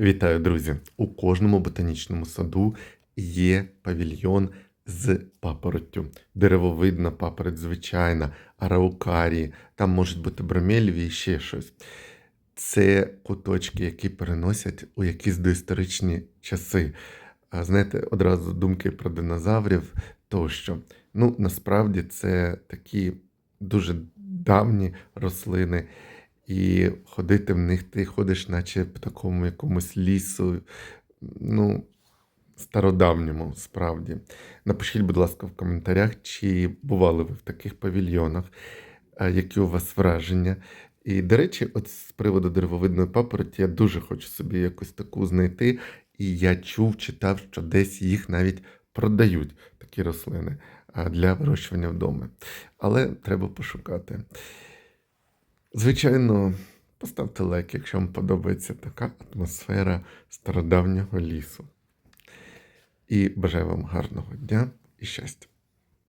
Вітаю, друзі! У кожному ботанічному саду є павільйон з папороттю. Деревовидна папороть звичайна, араукарії, там можуть бути бромеліві і ще щось. Це куточки, які переносять у якісь доісторичні часи. Знаєте, одразу думки про динозаврів тощо. Ну, насправді це такі дуже давні рослини, і ходити в них ти ходиш, наче в такому якомусь лісу, ну, стародавньому, справді. Напишіть, будь ласка, в коментарях, чи бували ви в таких павільйонах, які у вас враження. І, до речі, от з приводу деревовидної папороті я дуже хочу собі якусь таку знайти. І я чув, читав, що десь їх навіть продають, такі рослини, для вирощування вдома. Але треба пошукати. Звичайно, поставте лайк, якщо вам подобається така атмосфера стародавнього лісу. І бажаю вам гарного дня і щастя.